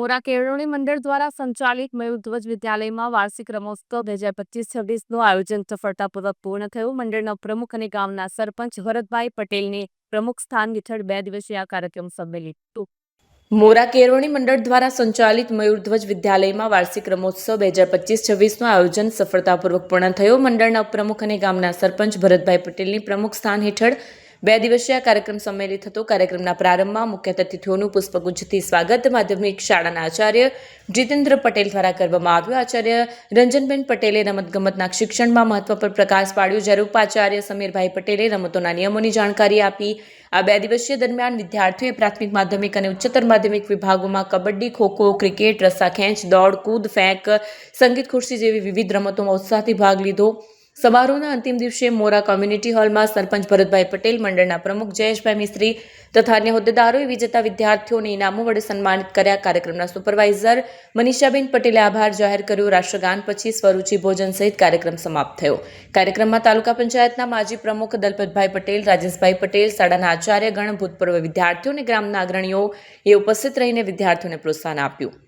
મોરા કેળવણી મંડળ દ્વારા સંચાલિત મયુરધ્વજ વિદ્યાલયમાં વાર્ષિક રમોત્સવ બે હજાર પચીસ છવ્વીસનું આયોજન સફળતાપૂર્વક પૂર્ણ થયું. મંડળના પ્રમુખ અને ગામના સરપંચ ભરતભાઈ પટેલની પ્રમુખ સ્થાન હેઠળ બે દિવસીય આ કાર્યક્રમ સંમેલિત મોરા કેળવણી મંડળ દ્વારા સંચાલિત મયુરધ્વજ વિદ્યાલયમાં વાર્ષિક રમોત્સવ બે હજાર પચીસ છવ્વીસનું આયોજન સફળતાપૂર્વક પૂર્ણ થયું. મંડળના પ્રમુખ અને ગામના સરપંચ ભરતભાઈ પટેલની પ્રમુખ સ્થાન હેઠળ બે દિવસીય કાર્યક્રમ સંમેલિત હતો કાર્યક્રમના પ્રારંભમાં મુખ્ય અતિથિઓનું પુષ્પગુચ્છથી સ્વાગત માધ્યમિક શાળાના આચાર્ય જીતેન્દ્ર પટેલ દ્વારા કરવામાં આવ્યું. આચાર્ય રંજનબેન પટેલે રમતગમતના શિક્ષણમાં મહત્વ પર પ્રકાશ પાડ્યો. જ્યારે ઉપાચાર્ય સમીરભાઈ પટેલે રમતોના નિયમોની જાણકારી આપી. આ બે દિવસીય દરમિયાન વિદ્યાર્થીઓએ પ્રાથમિક માધ્યમિક અને ઉચ્ચતર માધ્યમિક વિભાગોમાં કબડ્ડી, ખોખો, ક્રિકેટ રસ્સાખેંચ દોડ, કૂદ, ફેંક, સંગીત, ખુરશી જેવી વિવિધ રમતોમાં ઉત્સાહથી ભાગ લીધો. સમારોહના અંતિમ દિવસે મોરા કોમ્યુનિટી હોલમાં સરપંચ ભરતભાઈ પટેલ, મંડળના પ્રમુખ જયેશભાઈ મિસ્ત્રી તથા અન્ય હોદ્દેદારોએ વિજેતા વિદ્યાર્થીઓને ઇનામો વડે સન્માનિત કર્યા. કાર્યક્રમના સુપરવાઇઝર મનીષાબેન પટેલે આભાર જાહેર કર્યો. રાષ્ટ્રગાન પછી સ્વરૂચિ ભોજન સહિત કાર્યક્રમ સમાપ્ત થયો. કાર્યક્રમમાં તાલુકા પંચાયતના માજી પ્રમુખ દલપતભાઈ પટેલ, રાજેશભાઈ પટેલ, શાળાના આચાર્ય ગણ ભૂતપૂર્વ વિદ્યાર્થીઓ અને ગ્રામના અગ્રણીઓએ ઉપસ્થિત રહીને વિદ્યાર્થીઓને પ્રોત્સાહન આપ્યું.